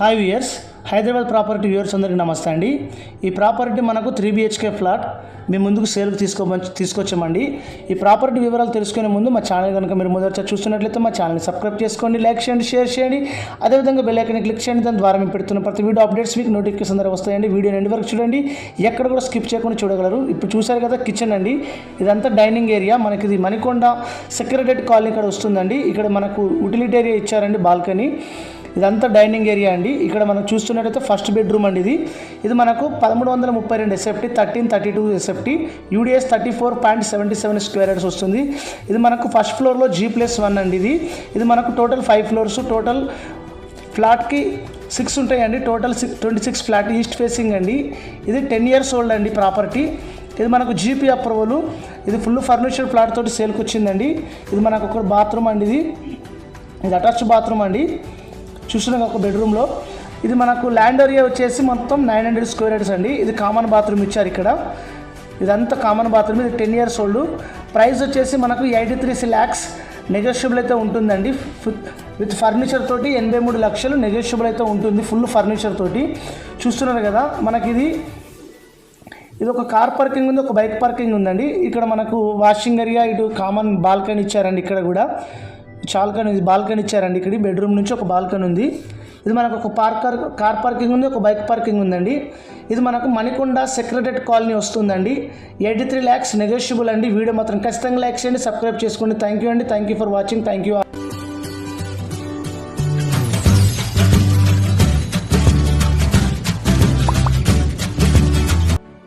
Hi viewers Hyderabad property viewers అందరికీ నమస్తే అండి. ఈ ప్రాపర్టీ మనకు త్రీ బిహెచ్కే ఫ్లాట్ మేము ముందుకు సేల్కి తీసుకో తీసుకొచ్చామండి. ఈ ప్రాపర్టీ వివరాలు తెలుసుకునే ముందు మా ఛానల్ కనుక మీరు మొదటిసారి చూస్తున్నట్లయితే మా ఛానల్ని సబ్స్క్రైబ్ చేసుకోండి లైక్ చేయండి షేర్ చేయండి. అదేవిధంగా బెల్లైకన్ క్లిక్ చేయండి. దాని ద్వారా మేము పెడుతున్న ప్రతి వీడియో అప్డేట్స్ మీకు నోటిఫికేషన్ ద్వారా వస్తాయండి. వీడియో ఎండ్ వరకు చూడండి. ఎక్కడ కూడా స్కిప్ చేయకుండా చూడగలరు. ఇప్పుడు చూశారు కదా కిచెన్ అండి. ఇదంతా డైనింగ్ ఏరియా మనకి ఇది మణికొండ సెక్రటరీ కాలనీ ఇక్కడ వస్తుందండి. ఇక్కడ మనకు యూటిలిటీ ఏరియా ఇచ్చారండి బాల్కనీ ఇదంతా డైనింగ్ ఏరియా అండి. ఇక్కడ మనం చూస్తున్నట్టయితే ఫస్ట్ బెడ్రూమ్ అండి ఇది. ఇది మనకు పదమూడు వందల ముప్పై రెండు SFT thirteen thirty two SFT UDS thirty four point seventy seven square yards వస్తుంది. ఇది మనకు ఫస్ట్ ఫ్లోర్లో జీ ప్లస్ వన్ అండి ఇది. ఇది మనకు టోటల్ ఫైవ్ ఫ్లోర్స్ టోటల్ ఫ్లాట్కి సిక్స్ ఉంటాయండి. Total six twenty six flat east facing అండి. ఇది టెన్ ఇయర్స్ ఓల్డ్ అండి ప్రాపర్టీ ఇది మనకు జీపీ అప్రూవల్ ఇది ఫుల్ ఫర్నిచర్ ఫ్లాట్ తోటి సేల్కి వచ్చిందండి. ఇది మనకు ఒక బాత్రూమ్ అండి ఇది. ఇది అటాచ్డ్ బాత్రూమ్ అండి. చూస్తున్నాం ఒక బెడ్రూమ్లో. ఇది మనకు ల్యాండ్ ఏరియా వచ్చేసి మొత్తం నైన్ హండ్రెడ్ స్క్వేర్ యార్డ్స్ అండి. ఇది కామన్ బాత్రూమ్ ఇచ్చారు ఇక్కడ. ఇదంతా కామన్ బాత్రూమ్ ఇది టెన్ ఇయర్స్ ఓల్డ్. ప్రైస్ వచ్చేసి మనకు ఎయిటీ త్రీ ల్యాక్స్ నెగోషియబుల్ అయితే ఉంటుందండి. విత్ ఫర్నిచర్ తోటి ఎనభై మూడు లక్షలు నెగోషియబుల్ అయితే ఉంటుంది ఫుల్ ఫర్నిచర్ తోటి. చూస్తున్నారు కదా మనకి ఇది ఇది ఒక కార్ పార్కింగ్ ఉంది ఒక బైక్ పార్కింగ్ ఉందండి. ఇక్కడ మనకు వాషింగ్ ఏరియా ఇటు కామన్ బాల్కనీ ఇచ్చారండి ఇక్కడ కూడా. చాల్కనీ బాల్కనీ ఇచ్చారండి ఇక్కడ. బెడ్రూమ్ నుంచి ఒక బాల్కనీ ఉంది. ఇది మనకు ఒక పార్కర్ కార్ పార్కింగ్ ఉంది ఒక బైక్ పార్కింగ్ ఉందండి. ఇది మనకు మణికొండ సెక్రటరేట్ కాలనీ వస్తుందండి. ఎయిటీ త్రీ ల్యాక్స్ నెగోషియబుల్ అండి. వీడియో మాత్రం ఖచ్చితంగా లైక్ చేయండి సబ్స్క్రైబ్ చేసుకోండి. థ్యాంక్ యూ అండి. Thank you for watching thank you